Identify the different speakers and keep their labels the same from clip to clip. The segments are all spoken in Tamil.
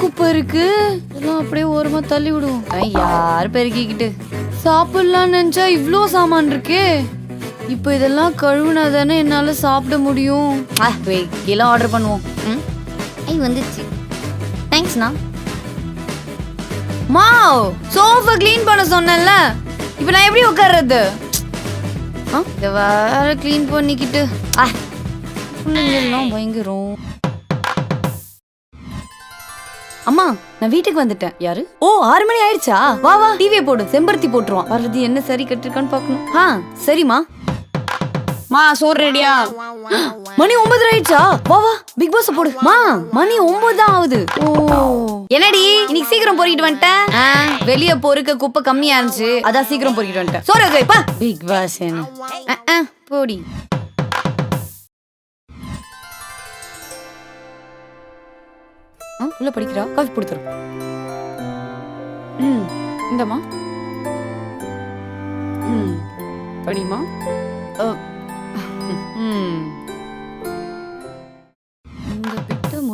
Speaker 1: குப்பை இருக்கு? இதெல்லாம் அப்படியே ஓரமா தள்ளி விடுவோம். யார் பெருக்கிக்கிட்டு? சாப்பிடலாம்னு நினைச்சா இவ்ளோ சாமான் இருக்கே. இப்போ இதெல்லாம் கழுவுனா தானே என்னால சாப்பிட முடியும். கீழே ஆர்டர் பண்ணுவோம். ம்? ஐ வந்துச்சு. தேங்க்ஸ்ண்ணா மாவ் சோஃபா க்ளீன் பண்ண சொன்னேன்ல. இப்போ நான் எப்படி உட்கார்றது? ஆ வேற க்ளீன் பண்ணிக்கிட்டு. ஆ பயங்கரம். அம்மா நான் வீட்டுக்கு வந்துட்டேன். யாரு? ஓ ஆறு மணி ஆயிடுச்சா? வா வா டிவியை போடு. செம்பருத்தி போட்டுருவான். வர்றது என்ன சரி கட்டிருக்கான்னு பார்க்கணும். ஆ சரிம்மா.
Speaker 2: மா சோறு ரெடியா?
Speaker 1: மணி ஒன்பது ஆயிடுச்சா? வா வா பிக் பாஸ் போடு. மா மணி ஒன்பது தான் ஆகுது. ஓ. என்னடி இன்னைக்கு சீக்கிரம் பொறிக்கிட்டு வந்துட்டேன் வெளிய பொறுக்க குப்பை கம்மியா இருந்துச்சு. அதான் சீக்கிரம் பொறிக்கிட்டு வந்துட்டேன். சோறு வைப்பா பிக் பாஸ் என்ன போடி. உள்ள படிக்கிறா? காஃபி கொடுத்துரும்
Speaker 2: ம் இந்தம்மா. ம் படிமா
Speaker 1: ம்.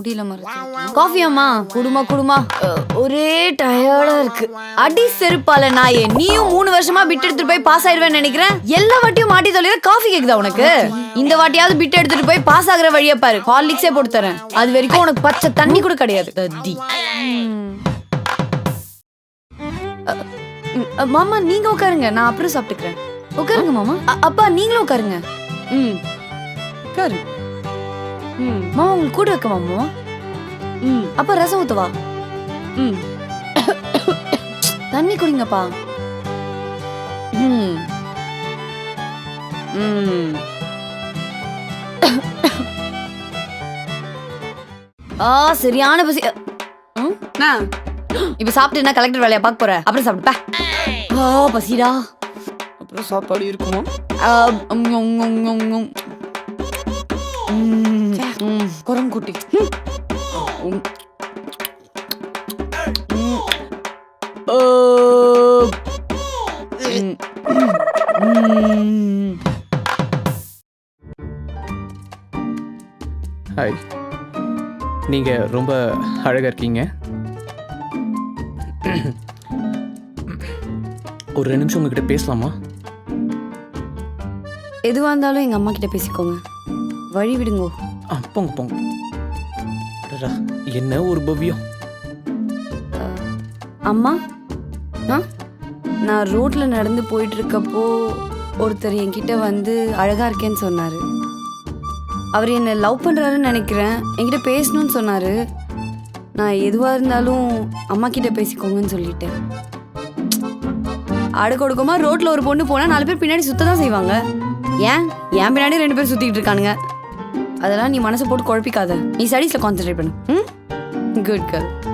Speaker 1: முடியல மறைச்சு காஃபி அம்மா குடுமா குடுமா. ஒரே டயர்டா இருக்கு. அடி செருப்பால நாயே நீயும் மூணு வருஷமா பிட் எடுத்துட்டு போய் பாஸ் ஆயிடுவேன்னு நினைக்கிறேன்? எல்லா வாட்டியும் மாட்டி தொலைற காஃபி கேக்குதா உனக்கு? இந்த வாட்டியாவது பிட் எடுத்துட்டு போய் பாஸ் ஆகுற வழியை பாரு. ஹார்லிக்ஸே போட்டு தரேன். அது வரைக்கும் உனக்கு பச்சை தண்ணி கூட கிடையாது. மாமா நீங்க உட்காருங்க. நான் அப்புறம் சாப்பிட்டுக்கிறேன். உட்காருங்க மாமா. அப்பா நீங்களும் உட்காருங்க.
Speaker 2: ம். உட்காரு ம்
Speaker 1: மாமா உங்களுக்கு கூட வைக்க மாமா
Speaker 2: ம்.
Speaker 1: அப்பா ரசம் ஊத்தவா?
Speaker 2: ம்.
Speaker 1: தண்ணி குடிங்கப்பா.
Speaker 2: ம். ம்.
Speaker 1: ஆ சரியான பசி
Speaker 2: நான்
Speaker 1: இப்ப சாப்பிட்டு என்ன கலெக்டர் வேலையை பார்க்க போற? அப்புறம் சாப்பிட்டுப்பா ஆ பசிடா.
Speaker 2: அப்புறம் சாப்பாடு இருக்குமா?
Speaker 1: குரங்குட்டி.
Speaker 3: ஹாய் நீங்கள் ரொம்ப அழகாக இருக்கீங்க. ஒரு ரெண்டு நிமிஷம் உங்ககிட்ட பேசலாமா?
Speaker 1: எதுவா இருந்தாலும் எங்க அம்மா கிட்ட பேசிக்கோங்க. வழி விடுங்கோ.
Speaker 3: ஆ போங்க போங்க. அடடா, என்ன ஒரு பவ்யம்?
Speaker 1: அம்மா? ஆ நான் ரோட்ல நடந்து போயிட்டு இருக்கப்போ ஒருத்தர் என்கிட்ட வந்து அழகா இருக்கேன்னு சொன்னாரு. அவர் என்னை லவ் பண்றாருன்னு நினைக்கிறேன். என்கிட்ட பேசணும்னு சொன்னாரு. நான் எதுவா இருந்தாலும் அம்மா கிட்ட பேசிக்கோங்கன்னு சொல்லிட்டேன். அடுக்கொடுக்கமா ரோட்ல ஒரு பொண்ணு போனா நாலு பேர் பின்னாடி சுத்த தான் செய்வாங்க. ஏன்? என் பின்னாடி ரெண்டு பேர் சுத்திட்டு இருக்கானுங்க. அதெல்லாம் நீ மனசை போட்டு குழப்பிக்காத. நீ ஸ்டடீஸ்ல கான்சென்ட்ரேட் பண்ணு. ம்? Good girl